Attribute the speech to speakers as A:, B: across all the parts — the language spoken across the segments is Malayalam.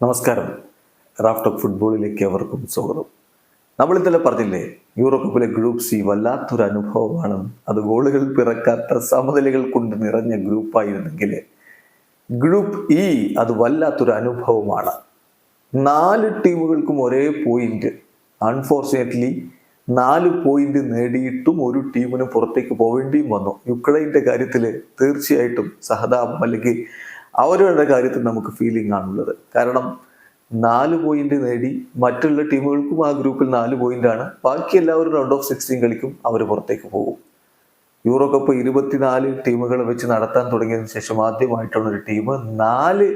A: നമസ്കാരം. റാഫ്റ്റ് ഓഫ് ഫുട്ബോളിലേക്ക് അവർക്കും സ്വാഗതം. നമ്മൾ ഇന്നലെ പറഞ്ഞില്ലേ യൂറോ കപ്പിലെ ഗ്രൂപ്പ് സി വല്ലാത്തൊരു അനുഭവമാണ്. അത് ഗോളുകൾ പിറക്കാത്ത സമനിലകൾ കൊണ്ട് നിറഞ്ഞ ഗ്രൂപ്പായിരുന്നെങ്കിൽ ഗ്രൂപ്പ് ഇ അത് വല്ലാത്തൊരു അനുഭവമാണ്. നാല് ടീമുകൾക്കും ഒരേ പോയിന്റ് അൺഫോർച്ചുനേറ്റ്ലി നാല് പോയിന്റ് നേടിയിട്ടും ഒരു ടീമിന് പുറത്തേക്ക് പോവേണ്ടിയും വന്നു. യുക്രൈന്റെ കാര്യത്തിൽ തീർച്ചയായിട്ടും സഹതാപം അല്ലെങ്കിൽ അവരുടെ കാര്യത്തിൽ നമുക്ക് ഫീലിംഗ് ആണുള്ളത്. കാരണം നാല് പോയിന്റ് നേടി മറ്റുള്ള ടീമുകൾക്കും ആ ഗ്രൂപ്പിൽ നാല് പോയിന്റ് ആണ്. ബാക്കി എല്ലാവരും റൗണ്ട് ഓഫ് സിക്സ്റ്റീൻ കളിക്കും അവർ പുറത്തേക്ക് പോകും. യൂറോ കപ്പ് ഇരുപത്തിനാല് ടീമുകൾ വെച്ച് നടത്താൻ തുടങ്ങിയതിനു ശേഷം ആദ്യമായിട്ടുള്ള ഒരു ടീം നാല്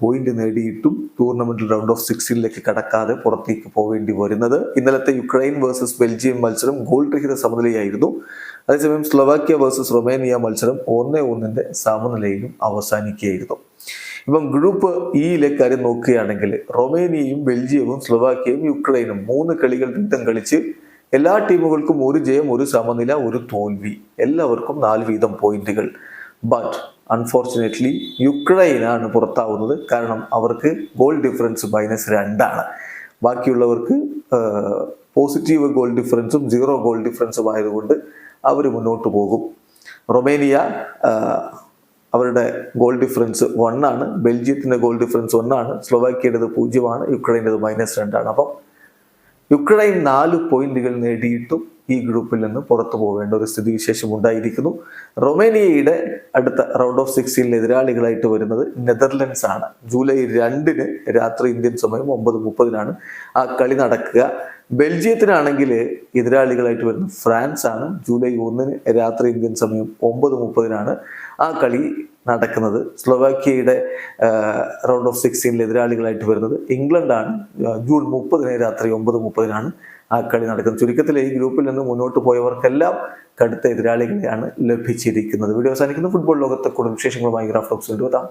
A: പോയിന്റ് നേടിയിട്ടും ടൂർണമെന്റിൽ റൗണ്ട് ഓഫ് സിക്സ്റ്റീനിലേക്ക് കടക്കാതെ പുറത്തേക്ക് പോവേണ്ടി വരുന്നത്. ഇന്നലത്തെ യുക്രൈൻ വേഴ്സസ് ബെൽജിയം മത്സരം ഗോൾ രഹിത സമനിലയായിരുന്നു. അതേസമയം സ്ലൊവാക്യ വേഴ്സസ് റൊമേനിയ മത്സരം ഒന്നേ ഒന്നിന്റെ സമനിലയിലും അവസാനിക്കുകയായിരുന്നു. ഇപ്പം ഗ്രൂപ്പ് ഇയിലെ കാര്യം നോക്കുകയാണെങ്കിൽ റൊമേനിയയും ബെൽജിയവും സ്ലൊവാക്യയും യുക്രൈനും മൂന്ന് കളികൾ വീതം കളിച്ച് എല്ലാ ടീമുകൾക്കും ഒരു ജയം ഒരു സമനില ഒരു തോൽവി. എല്ലാവർക്കും നാല് വീതം പോയിന്റുകൾ. ബട്ട് അൺഫോർച്ചുനേറ്റ്ലി യുക്രൈനാണ് പുറത്താവുന്നത്. കാരണം അവർക്ക് ഗോൾ ഡിഫറൻസ് മൈനസ് രണ്ടാണ്. ബാക്കിയുള്ളവർക്ക് പോസിറ്റീവ് ഗോൾ ഡിഫറൻസും സീറോ ഗോൾ ഡിഫറൻസും ആയതുകൊണ്ട് അവർ മുന്നോട്ട് പോകും. റൊമേനിയ അവരുടെ ഗോൾ ഡിഫറൻസ് വണ്ണാണ് ബെൽജിയത്തിന്റെ ഗോൾ ഡിഫറൻസ് ഒന്നാണ് സ്ലോവാക്യയുടേത് പൂജ്യമാണ്. യുക്രൈന്റെത് മൈനസ് രണ്ടാണ് അപ്പം യുക്രൈൻ നാല് പോയിന്റുകൾ നേടിയിട്ടും ഈ ഗ്രൂപ്പിൽ നിന്ന് പുറത്തു പോകേണ്ട ഒരു സ്ഥിതിവിശേഷം ഉണ്ടായിരിക്കുന്നു. റൊമേനിയയുടെ അടുത്ത റൗണ്ട് ഓഫ് സിക്സ്റ്റീനിൽ എതിരാളികളായിട്ട് വരുന്നത് നെതർലൻഡ്സ് ആണ്. ജൂലൈ രണ്ടിന് രാത്രി ഇന്ത്യൻ സമയം ഒമ്പത് മുപ്പതിനാണ്. ആ കളി നടക്കുക. ബെൽജിയത്തിനാണെങ്കിൽ എതിരാളികളായിട്ട് വരുന്ന ഫ്രാൻസ് ആണ് ജൂലൈ ഒന്നിന് രാത്രി ഇന്ത്യൻ സമയം ഒമ്പത് മുപ്പതിനാണ് ആ കളി നടക്കുന്നത്. സ്ലോവാക്യയുടെ റൗണ്ട് ഓഫ് സിക്സ്റ്റീനിൽ എതിരാളികളായിട്ട് വരുന്നത് ഇംഗ്ലണ്ടാണ്. ജൂൺ മുപ്പതിന് രാത്രി ഒമ്പത് മുപ്പതിനാണ് ആ കളി നടക്കുന്നത്. ചുരുക്കത്തിൽ ഈ ഗ്രൂപ്പിൽ നിന്ന് മുന്നോട്ട് പോയവർക്കെല്ലാം കടുത്ത എതിരാളികളെയാണ് ലഭിച്ചിരിക്കുന്നത്. വീഡിയോ അവസാനിക്കുന്ന. ഫുട്ബോൾ ലോകത്തെ കൂടുതൽ വിശേഷങ്ങളുമായി ഗ്രാഫ് ടോക്സ് കൊണ്ടുവരാം